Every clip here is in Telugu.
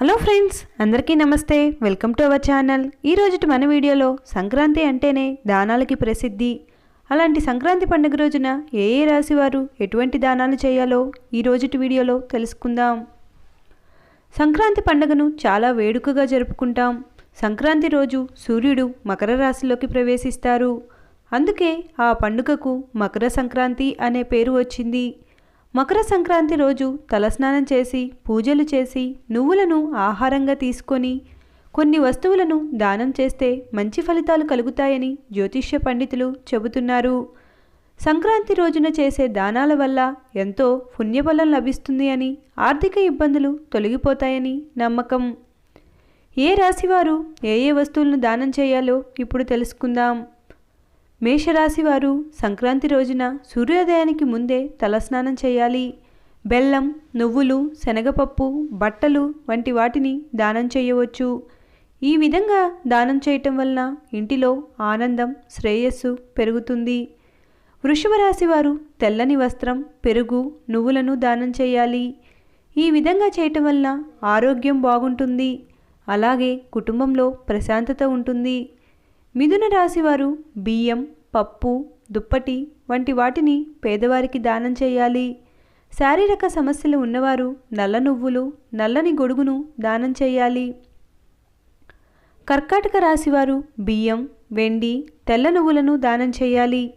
హలో ఫ్రెండ్స్ అందరికీ నమస్తే. Welcome to our channel. ఈ రోజుటి మన వీడియోలో సంక్రాంతి అంటేనే దానాలకి ప్రసిద్ధి. అలాంటి సంక్రాంతి పండుగ రోజున ఏ ఏ రాశి వారు ఎటువంటి దానాలు చేయాలో ఈ రోజుటి వీడియోలో తెలుసుకుందాం. సంక్రాంతి పండుగను చాలా వేడుకగా జరుపుకుంటాం. సంక్రాంతి రోజు సూర్యుడు మకర రాశిలోకి ప్రవేశిస్తారు. అందుకే ఆ పండుగకు మకర సంక్రాంతి అనే పేరు వచ్చింది. మకర సంక్రాంతి రోజు తలస్నానం చేసి పూజలు చేసి నువ్వులను ఆహారంగా తీసుకొని కొన్ని వస్తువులను దానం చేస్తే మంచి ఫలితాలు కలుగుతాయని జ్యోతిష్య పండితులు చెబుతున్నారు. సంక్రాంతి రోజున చేసే దానాల వల్ల ఎంతో పుణ్యఫలం లభిస్తుంది అని ఆర్థిక ఇబ్బందులు తొలగిపోతాయని నమ్మకం. ఏ రాశివారు ఏ ఏ వస్తువులను దానం చేయాలో ఇప్పుడు తెలుసుకుందాం. మేషరాశి వారు సంక్రాంతి రోజున సూర్యోదయానికి ముందే తలస్నానం చేయాలి. బెల్లం నువ్వులు శనగపప్పు బట్టలు వంటి వాటిని దానం చేయవచ్చు. ఈ విధంగా దానం చేయటం వలన ఇంటిలో ఆనందం శ్రేయస్సు పెరుగుతుంది. వృషభ రాశి వారు తెల్లని వస్త్రం పెరుగు నువ్వులను దానం చేయాలి. ఈ విధంగా చేయటం వలన ఆరోగ్యం బాగుంటుంది. అలాగే కుటుంబంలో ప్రశాంతత ఉంటుంది. మిథున రాశివారు బియ్యం పప్పు దుప్పటి వంటి వాటిని పేదవారికి దానం చేయాలి. శారీరక సమస్యలు ఉన్నవారు నల్ల నువ్వులు నల్లని గొడుగును దానం చేయాలి. కర్కాటక రాశివారు బియ్యం వెండి తెల్ల నువ్వులను దానం చేయాలి.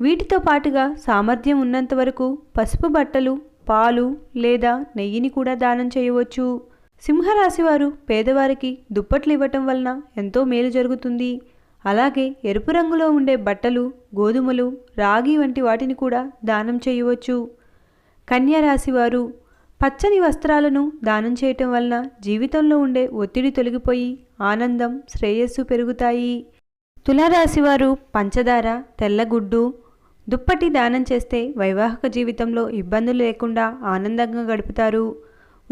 వీటితో పాటుగా సామర్థ్యం ఉన్నంత వరకు పసుపు బట్టలు పాలు లేదా నెయ్యిని కూడా దానం చేయవచ్చు. సింహరాశివారు పేదవారికి దుప్పట్లు ఇవ్వటం వలన ఎంతో మేలు జరుగుతుంది. అలాగే ఎరుపు రంగులో ఉండే బట్టలు గోధుమలు రాగి వంటి వాటిని కూడా దానం చేయవచ్చు. కన్యారాశివారు పచ్చని వస్త్రాలను దానం చేయటం వలన జీవితంలో ఉండే ఒత్తిడి తొలగిపోయి ఆనందం శ్రేయస్సు పెరుగుతాయి. తులారాశివారు పంచదార తెల్లగుడ్డు దుప్పటి దానం చేస్తే వైవాహిక జీవితంలో ఇబ్బందులు లేకుండా ఆనందంగా గడుపుతారు.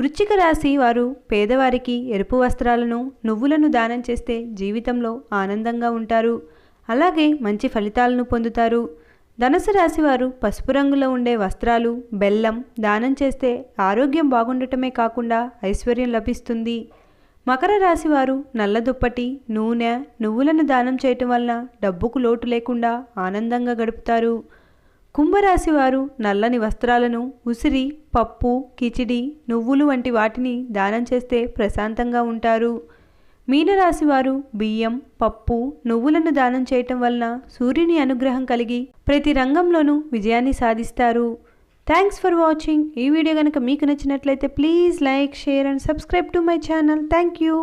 వృచ్చిక రాశి వారు పేదవారికి ఎరుపు వస్త్రాలను నువ్వులను దానం చేస్తే జీవితంలో ఆనందంగా ఉంటారు. అలాగే మంచి ఫలితాలను పొందుతారు. ధనుసు రాశి వారు పసుపు రంగులో ఉండే వస్త్రాలు బెల్లం దానం చేస్తే ఆరోగ్యం బాగుండటమే కాకుండా ఐశ్వర్యం లభిస్తుంది. మకర రాశి వారు నల్ల దుప్పటి నూనె నువ్వులను దానం చేయటం వలన డబ్బుకు లోటు లేకుండా ఆనందంగా గడుపుతారు. కుంభరాశి వారు నల్లని వస్త్రాలను ఉసిరి పప్పు కిచిడి నువ్వులు వంటి వాటిని దానం చేస్తే ప్రశాంతంగా ఉంటారు. మీనరాశి వారు బియ్యం పప్పు నువ్వులను దానం చేయటం వలన సూర్యుని అనుగ్రహం కలిగి ప్రతి రంగంలోనూ విజయాన్ని సాధిస్తారు. థ్యాంక్స్ ఫర్ వాచింగ్ ఈ వీడియో కనుక మీకు నచ్చినట్లయితే please like share and subscribe to my channel thank you